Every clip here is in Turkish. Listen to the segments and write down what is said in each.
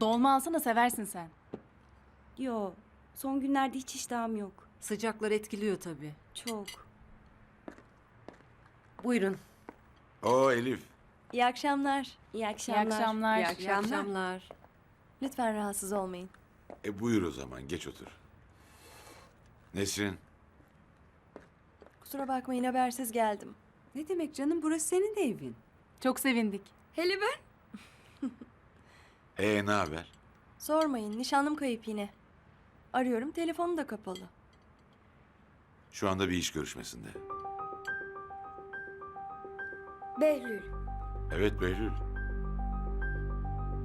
Dolma alsana seversin sen. Yo, son günlerde hiç iştahım yok. Sıcaklar etkiliyor tabii. Çok. Buyurun. Oo Elif. İyi akşamlar. İyi İyi akşamlar. akşamlar. İyi akşamlar. Lütfen rahatsız olmayın. E buyur o zaman geç otur. Nesrin? Kusura bakmayın habersiz geldim. Ne demek canım burası senin de evin. Çok sevindik. Hele ben? E ne haber? Sormayın nişanlım kayıp yine. Arıyorum telefonu da kapalı. Şu anda bir iş görüşmesinde. Behlül. Evet Behlül.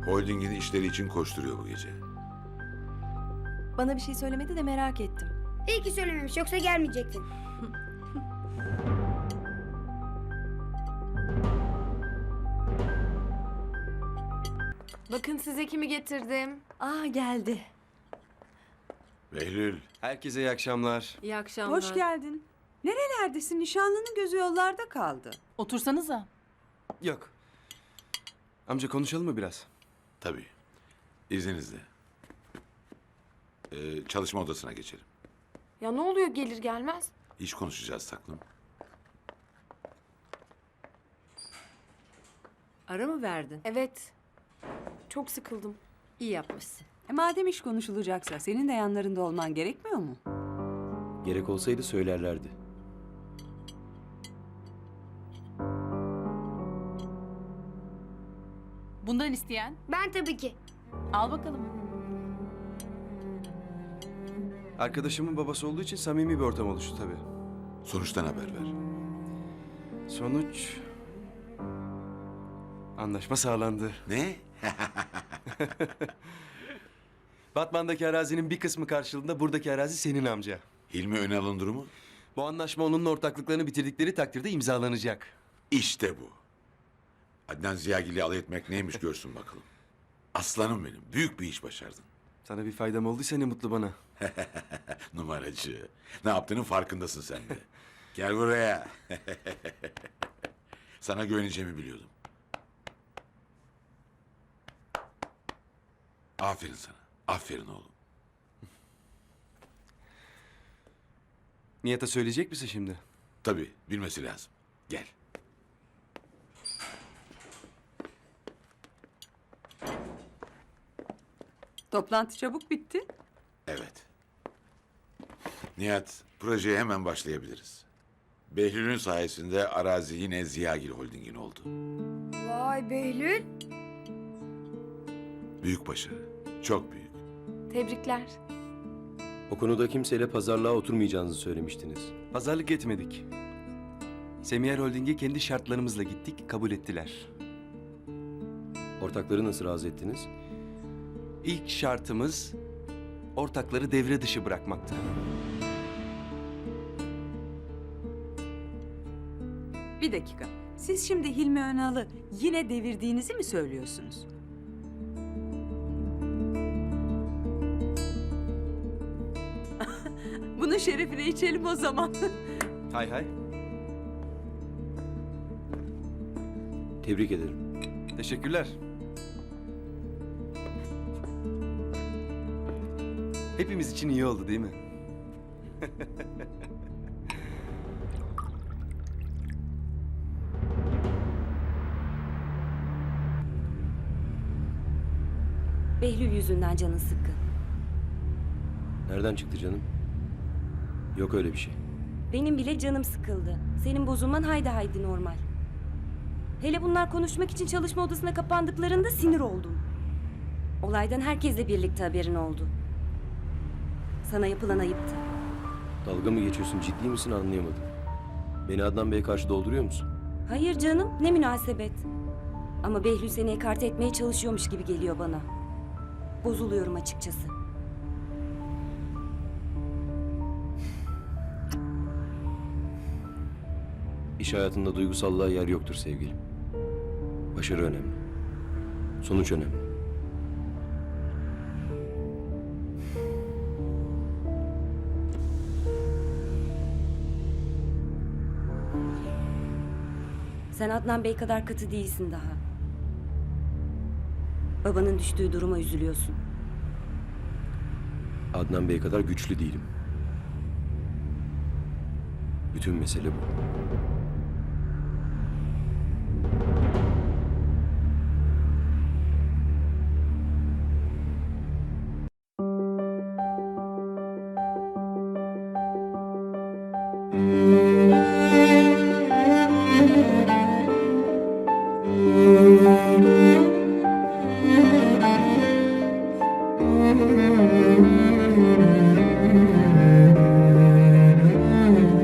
Holding'in işleri için koşturuyor bu gece. Bana bir şey söylemedi de merak ettim. İyi ki söylememiş yoksa gelmeyecektin. Bakın size kimi getirdim. Aa geldi. Behlül. Herkese iyi akşamlar. İyi akşamlar. Hoş geldin. Nerelerdesin? Nişanlının gözü yollarda kaldı. Otursanıza. Yok. Amca konuşalım mı biraz? Tabii. İzninizle. Ee, çalışma odasına geçelim. Ya ne oluyor gelir gelmez? İş konuşacağız taklım. Ara mı verdin? Evet. Çok sıkıldım. İyi yapmışsın. E madem iş konuşulacaksa senin de yanlarında olman gerekmiyor mu? Gerek olsaydı söylerlerdi. Bundan isteyen Ben tabii ki. al bakalım. Arkadaşımın babası olduğu için samimi bir ortam oluştu tabii. Sonuçtan haber ver. Sonuç... Anlaşma sağlandı. Ne? Batman'daki arazinin bir kısmı karşılığında buradaki arazi senin amca. Hilmi Önal'ın durumu? Bu anlaşma onunla ortaklıklarını bitirdikleri takdirde imzalanacak. İşte bu. Adnan Ziyagil'i alay etmek neymiş görsün bakalım. Aslanım benim. Büyük bir iş başardın. Sana bir faydam olduysa ne mutlu bana. Numaracı. Ne yaptığının farkındasın sen de. Gel buraya. Sana güveneceğimi biliyordum. Aferin sana. Aferin oğlum. Nihat'a söyleyecek misin şimdi? Tabii bilmesi lazım. Gel. Toplantı çabuk bitti. Evet. Nihat, projeye hemen başlayabiliriz. Behlül'ün sayesinde arazi yine Ziyagil Holding'in oldu. Vay Behlül. Büyük başarı. Çok büyük. Tebrikler. O konuda kimseyle pazarlığa oturmayacağınızı söylemiştiniz. Pazarlık etmedik. Semiyer Holding'e kendi şartlarımızla gittik, kabul ettiler. Ortakları nasıl razı ettiniz? İlk şartımız ortakları devre dışı bırakmaktı. Bir dakika. Siz şimdi Hilmi Önal'ı yine devirdiğinizi mi söylüyorsunuz? Bunun şerefine içelim o zaman. Hay hay. Tebrik ederim. Teşekkürler. Hepimiz için iyi oldu değil mi? Behlül yüzünden canın sıkkın. Nereden çıktı canım? Yok öyle bir şey. Benim bile canım sıkıldı. Senin bozulman haydi haydi normal. Hele bunlar konuşmak için çalışma odasına kapandıklarında sinir oldum. Olaydan herkesle birlikte haberin oldu. Sana yapılan ayıptı. Dalga mı geçiyorsun ciddi misin anlayamadım. Beni Adnan Bey'e karşı dolduruyor musun? Hayır canım ne münasebet. Ama Behlül seni ekarte etmeye çalışıyormuş gibi geliyor bana. Bozuluyorum açıkçası. İş hayatında duygusallığa yer yoktur sevgilim. Başarı önemli. Sonuç önemli. Sen Adnan Bey kadar katı değilsin daha. Babanın düştüğü duruma üzülüyorsun. Adnan Bey kadar güçlü değilim. Bütün mesele bu. Behlül.